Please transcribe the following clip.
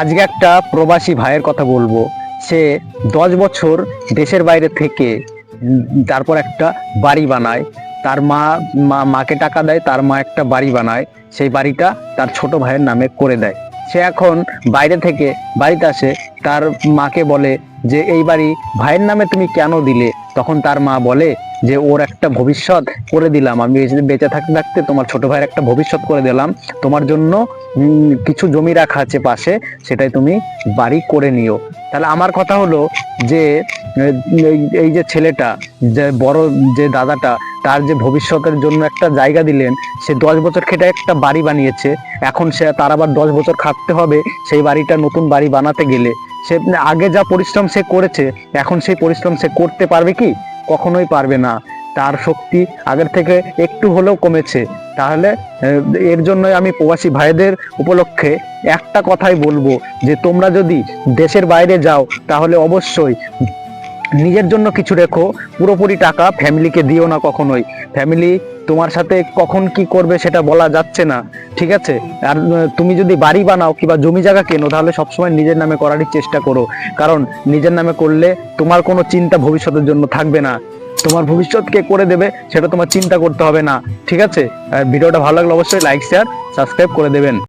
আজকে একটা প্রবাসী ভাইয়ের কথা বলব। সে দশ বছর দেশের বাইরে থেকে তারপর একটা বাড়ি বানায়। তার মা মা, মাকে টাকা দেয়, তার মা একটা বাড়ি বানায়। সেই বাড়িটা তার ছোট ভাইয়ের নামে করে দেয়। সে এখন বাইরে থেকে বাড়িতে আসে। তার মাকে বলে যে, এই বাড়ি ভাইয়ের নামে তুমি কেন দিলে? তখন তার মা বলে যে, ওর একটা ভবিষ্যৎ করে দিলাম। আমি বেঁচে- থাকতে থাকতে তোমার ছোট ভাইয়ের একটা ভবিষ্যৎ করে দিলাম। তোমার জন্য কিছু জমি রাখা আছে পাশে, সেটাই তুমি বাড়ি করে নিও। তাহলে আমার কথা হলো যে এই যে ছেলেটা, যে বড় যে দাদাটা, তার যে ভবিষ্যতের জন্য একটা জায়গা দিলেন, সে দশ বছর খেটে একটা বাড়ি বানিয়েছে। এখন সে, তার আবার দশ বছর খাটতে হবে, সেই বাড়িটা নতুন বাড়ি বানাতে গেলে। সে আগে যা পরিশ্রম সে করেছে, এখন সেই পরিশ্রম সে করতে পারবে কি? কখনোই পারবে না। তার শক্তি আগের থেকে একটু হলেও কমেছে। তাহলে এর জন্য আমি প্রবাসী ভাইদের উপলক্ষে একটা কথাই বলব যে, তোমরা যদি দেশের বাইরে যাও, তাহলে অবশ্যই নিজের জন্য কিছু রেখো, পুরোপুরি টাকা ফ্যামিলিকে দিও না কখনোই। ফ্যামিলি, তোমার সাথে কখন কি করবে সেটা বলা যাচ্ছে না, ঠিক আছে? আর তুমি যদি বাড়ি বানাও কিংবা জমি জায়গা কেনো, তাহলে সবসময় নিজের নামে করারই চেষ্টা করো। কারণ নিজের নামে করলে তোমার কোনো চিন্তা ভবিষ্যতের জন্য থাকবে না। তোমার ভবিষ্যৎ কে করে দেবে, সেটা তোমার চিন্তা করতে হবে না, ঠিক আছে? ভিডিওটা ভালো লাগলে অবশ্যই লাইক শেয়ার সাবস্ক্রাইব করে দেবেন।